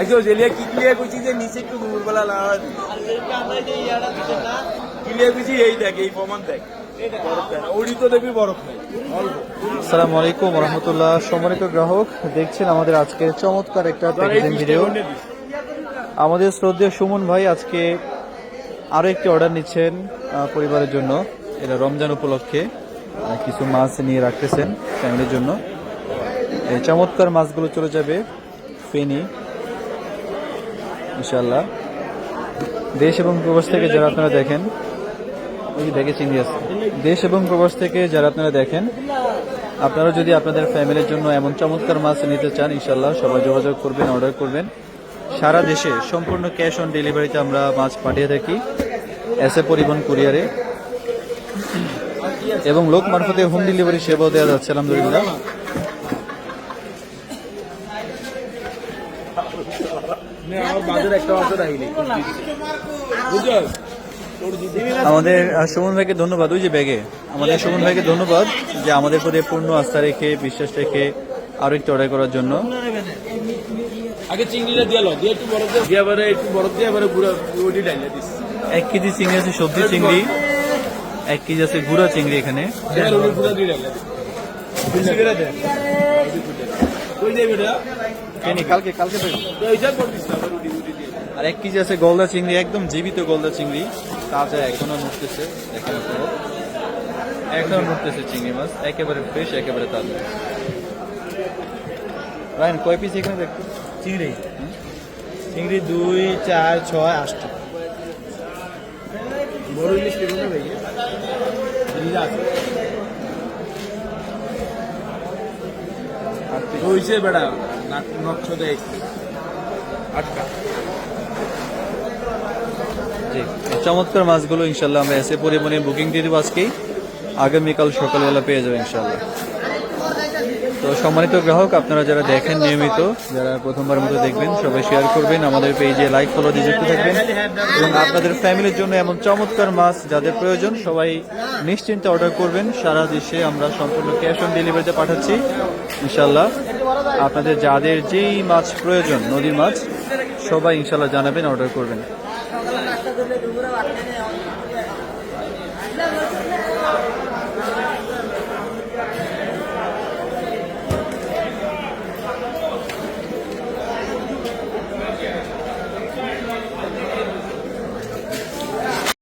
একটু জেলিয়া কি ক্লিয়ার করছি যে নিচে একটু দুপুরবেলা লাগাই ক্লিয়ার করছি এই দেখ এই প্রমাণ দেখ। আসসালামু আলাইকুম রহমতুল্লাহ সম্মানিত গ্রাহক দেখছেন আমাদের আজকের চমৎকার একটা প্যাকেজিং ভিডিও আমাদের শ্রদ্ধেয় সুমন ভাই আজকে আরও একটি অর্ডার নিচ্ছেন পরিবারের জন্য। এটা রমজান উপলক্ষে কিছু মাছ নিয়ে রাখতেছেন ফ্যামিলির জন্য। এই চমৎকার মাছগুলো চলে যাবে ফেনি। ইনশাল্লাহ দেশ এবং প্রবাস থেকে যারা আপনারা দেখেন ওই চিংড়ি আছে। দেশ এবং প্রবাস থেকে যারা আপনারা দেখেন, আপনারা যদি আপনাদের ফ্যামিলির জন্য এমন চমৎকার মাছ নিতে চান ইনশাল্লাহ সবাই যোগাযোগ করবেন, অর্ডার করবেন। সারা দেশে সম্পূর্ণ ক্যাশ অন ডেলিভারিতে আমরা মাছ পাঠিয়ে থাকি, এস এ পরিবহন কুরিয়ারে। এবং লোক মারফতে হোম ডেলিভারি সেবাও দেওয়া যাচ্ছে, আলহামদুলিল্লাহ। আমাদের আহ, সুমন ভাইকে ধন্যবাদ ওই যে ব্যাগে। আমাদের সুমন ভাইকে ধন্যবাদ যে আমাদের প্রতি পূর্ণ আস্থা রেখে বিশ্বাস রেখে আরও একটু অর্ডার করার জন্য। আগে চিংড়িটা দিয়ে লো দিয়ে একটু বরফ দিয়ে এবারে একটু বরফ দিয়ে এবারে গুঁড়া ওটি ডাইলে দিস। এক কেজি চিংড়ি আছে সবজি চিংড়ি এক কেজি আছে গুঁড়া চিংড়ি এখানে। গুঁড়া দিয়ে ডাইলে কালকে কালকে আর এক কেজি আছে গলদা চিংড়ি একদম জীবিত গলদা চিংড়ি। তাজা এখনও নড়তেছে দেখেন আপনারা এখনও নড়তেছে চিংড়ি মাছ একেবারে ফ্রেশ একেবারে তাজা। রায়ন কয় পিস এখানে দেখতে চিংড়ি। চিংড়ি দুই চার ছয় আটটা বড় ইলিশ আছে। হইছে বেড়া নকশ আটকা চমৎকার মাছগুলো ইনশাল্লাহ আমরা এসে পরিমাণে বুকিং দিয়ে দেবো আজকেই। আগামীকাল সকালবেলা পেয়ে যাবেন ইনশাল্লাহ। তো সম্মানিত গ্রাহক, আপনারা যারা দেখেন নিয়মিত, যারা প্রথমবার মতো দেখবেন, সবাই শেয়ার করবেন, আমাদের পেজে লাইক ফলো দিয়ে যুক্ত থাকবেন। এবং আপনাদের ফ্যামিলির জন্য এমন চমৎকার মাছ যাদের প্রয়োজন, সবাই নিশ্চিন্তে অর্ডার করবেন। সারা দেশে আমরা সম্পূর্ণ ক্যাশ অন ডেলিভারিতে পাঠাচ্ছি ইনশাল্লাহ আপনাদের যাদের যেই মাছ প্রয়োজন, নদীর মাছ, সবাই ইনশাল্লাহ জানাবেন অর্ডার করবেন।